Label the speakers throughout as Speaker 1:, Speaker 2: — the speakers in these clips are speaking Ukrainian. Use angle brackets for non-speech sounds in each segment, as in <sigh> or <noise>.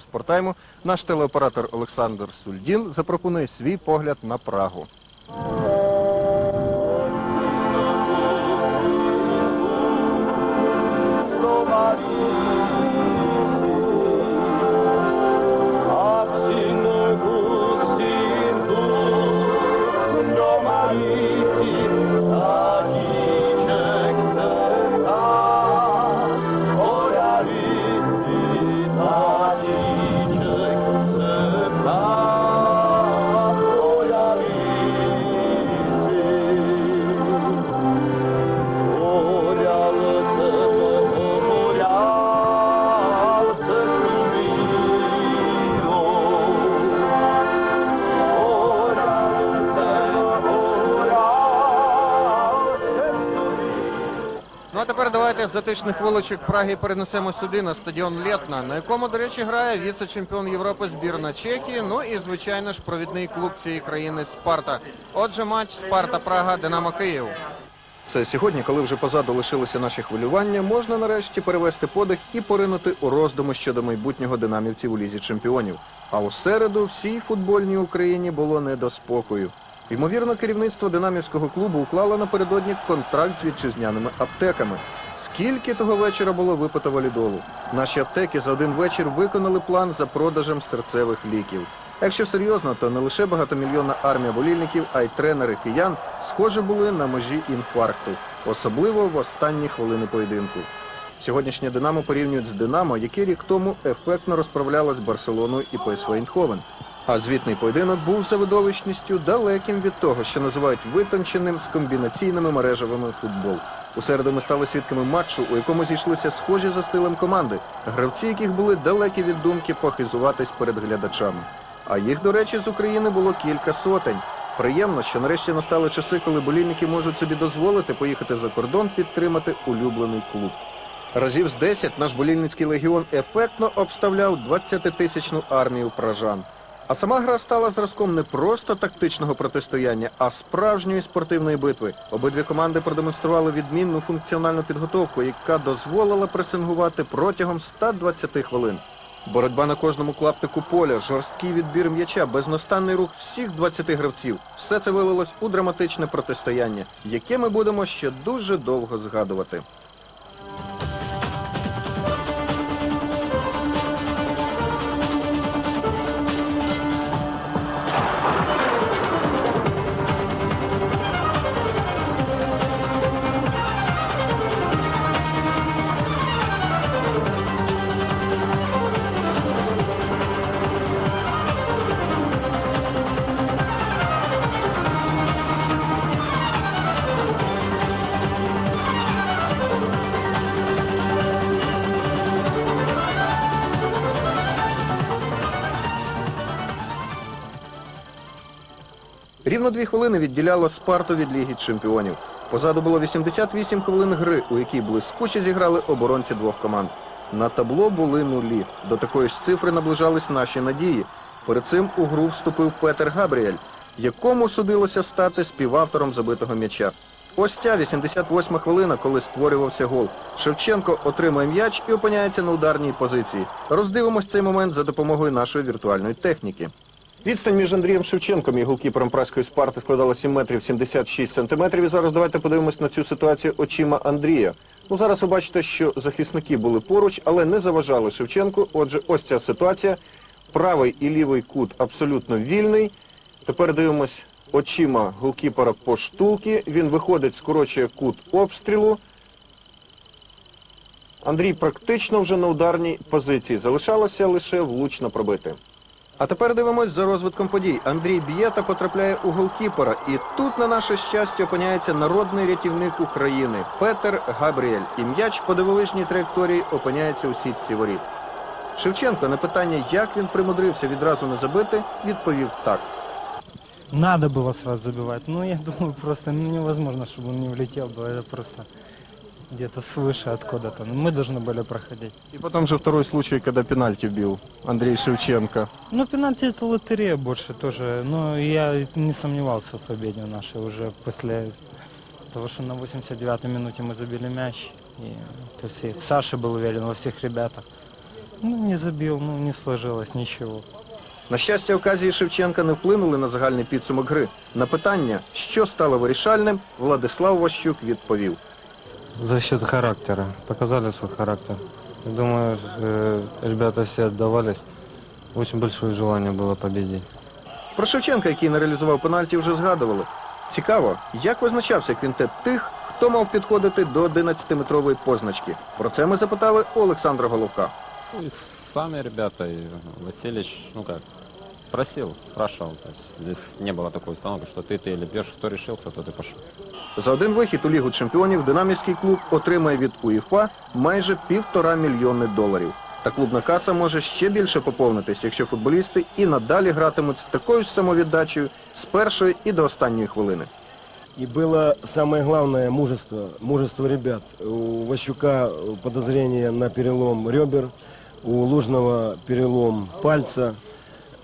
Speaker 1: спортайму наш телеоператор Олександр Сульдін запропонує свій погляд на Прагу. Давайте з затишних вуличок Праги перенесемо сюди на стадіон Лєтна, на якому, до речі, грає віце-чемпіон Європи збірна Чехії. Ну і звичайно ж провідний клуб цієї країни Спарта. Отже, матч Спарта Прага Динамо Київ. Це сьогодні, коли вже позаду лишилися наші хвилювання, можна нарешті перевести подих і поринути у роздуми щодо майбутнього динамівців у лізі чемпіонів. А у середу всій футбольній Україні було не до спокою. Ймовірно, керівництво динамівського клубу уклало напередодні контракт з вітчизняними аптеками. Скільки того вечора було випито валідолу? Наші аптеки за один вечір виконали план за продажем серцевих ліків. Якщо серйозно, то не лише багатомільйонна армія болільників, а й тренери киян, схоже, були на межі інфаркту, особливо в останні хвилини поєдинку. Сьогоднішнє Динамо порівнюють з Динамо, яке рік тому ефектно розправляло з Барселоною і ПСВ Ейнховен. А звітний поєдинок був за видовищністю далеким від того, що називають витонченим з комбінаційними мережевими футбол. У середу ми стали свідками матчу, у якому зійшлися схожі за стилем команди, гравці яких були далекі від думки похизуватись перед глядачами. А їх, до речі, з України було кілька сотень. Приємно, що нарешті настали часи, коли болільники можуть собі дозволити поїхати за кордон підтримати улюблений клуб. Разів з 10 наш болільницький легіон ефектно обставляв 20-тисячну армію пражан. А сама гра стала зразком не просто тактичного протистояння, а справжньої спортивної битви. Обидві команди продемонстрували відмінну функціональну підготовку, яка дозволила пресингувати протягом 120 хвилин. Боротьба на кожному клаптику поля, жорсткий відбір м'яча, безнастанний рух всіх 20 гравців. Все це вилилось у драматичне протистояння, яке ми будемо ще дуже довго згадувати. Рівно дві хвилини відділяло Спарту від Ліги Чемпіонів. Позаду було 88 хвилин гри, у якій блискуче зіграли оборонці двох команд. На табло були нулі. До такої ж цифри наближались наші надії. Перед цим у гру вступив Петер Габріель, якому судилося стати співавтором забитого м'яча. Ось ця 88 хвилина, коли створювався гол. Шевченко отримує м'яч і опиняється на ударній позиції. Роздивимось цей момент за допомогою нашої віртуальної техніки. Відстань між Андрієм Шевченком і голкіпером праської Спарти складала 7 метрів 76 сантиметрів. І зараз давайте подивимось на цю ситуацію очима Андрія. Ну зараз ви бачите, що захисники були поруч, але не заважали Шевченку. Отже, ось ця ситуація. Правий і лівий кут абсолютно вільний. Тепер дивимось очима голкіпера по штулки. Він виходить, скорочує кут обстрілу. Андрій практично вже на ударній позиції. Залишалося лише влучно пробити. А тепер дивимось за розвитком подій. Андрій б'є та потрапляє у голкіпера. І тут, на наше щастя, опиняється народний рятівник України Петер Габріель. І м'яч по дивовижній траєкторії опиняється у сітці воріт. Шевченко на питання, як він примудрився відразу не забити, відповів так.
Speaker 2: Надо было сразу забивать. Ну, я думаю, просто ну, невозможно, чтобы он не влетел бы. Это просто где-то свыше откуда-то. Ну, мы должны были проходить.
Speaker 1: И потом же второй случай, когда пенальти бил Андрей Шевченко.
Speaker 2: Ну, пенальти это лотерея больше тоже. Но я не сомневался в победе нашей уже после того, что на 89-й минуте мы забили мяч. И то есть и в Саше был уверен, во всех ребятах. Ну, не забил, ну, не сложилось ничего.
Speaker 1: На щастя, оказії Шевченка не вплинули на загальний підсумок гри. На питання, що стало вирішальним, Владислав Ващук відповів.
Speaker 3: За счет характера. Показали свой характер. Я думаю, э, ребята все отдавались. Очень большое желание было победить.
Speaker 1: Про Шевченка, який не реалізував пенальті, вже згадували. Цікаво, як визначався квінтет тих, хто мав підходити до 11-метрової позначки. Про це ми запитали у Олександра Головка.
Speaker 4: Ну, и сами ребята, и Васильевич, ну как, просил, спрашивал. То есть здесь не было такой установки, что ты, ты или бьешь, кто решился, тот и пошел.
Speaker 1: За один вихід у Лігу чемпіонів динамівський клуб отримає від УЄФА майже півтора мільйони доларів. Та клубна каса може ще більше поповнитись, якщо футболісти і надалі гратимуть з такою ж самовіддачею з першої і до останньої хвилини.
Speaker 5: И было самое главное мужество, мужество ребят. У Ващука подозрение на перелом ребер, у Лужного перелом пальца,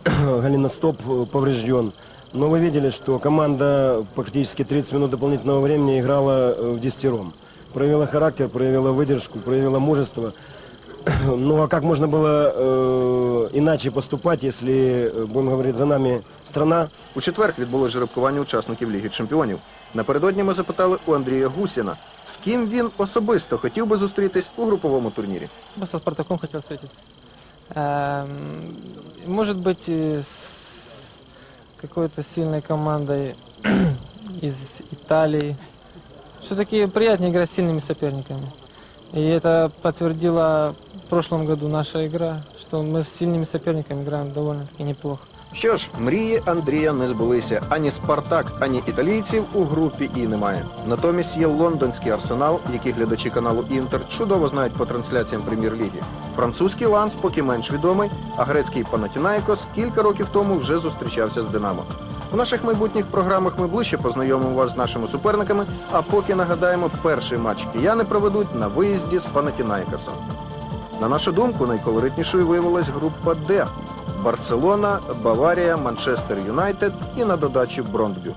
Speaker 5: <clears throat> голеностоп поврежден. Но вы видели, что команда практически 30 минут дополнительного времени играла э, в десятером. Проявила характер, проявила выдержку, проявила мужество. <clears throat> Ну а как можно было э, иначе поступать, если, э, будем говорить, за нами страна,
Speaker 1: У четвер відбулось жеребкування учасників Ліги чемпіонів. Напередодні ми запитали у Андрія Гусіна, з ким він особисто хотів би зустрітись у груповому турнірі.
Speaker 6: Я со Спартаком хотел встретиться. Эм, Может быть, и с какой-то сильной командой <clears throat> из Италии. Все-таки приятнее играть с сильными соперниками. И это подтвердила в прошлом году наша игра, что мы с сильными соперниками играем довольно-таки неплохо.
Speaker 1: Що ж, мрії Андрія не збулися. Ані Спартак, ані італійців у групі і немає. Натомість є лондонський арсенал, який глядачі каналу Інтер чудово знають по трансляціям прем'єр-ліги. Французький Ланс поки менш відомий, а грецький Панатінаїкос кілька років тому вже зустрічався з Динамо. У наших майбутніх програмах ми ближче познайомимо вас з нашими суперниками, а поки нагадаємо, перший матч кияни проведуть на виїзді з Панатінаїкосом. На нашу думку, найколоритнішою виявилась група Д. Барселона, Баварія, Манчестер Юнайтед і на додачі Брондбю.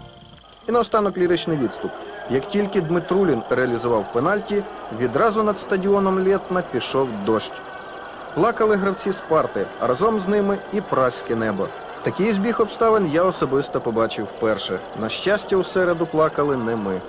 Speaker 1: І наостанок ліричний відступ. Як тільки Дмитрулін реалізував пенальті, відразу над стадіоном Лєтна пішов дощ. Плакали гравці Спарти, а разом з ними і праське небо. Такий збіг обставин я особисто побачив вперше. На щастя, у середу плакали не ми.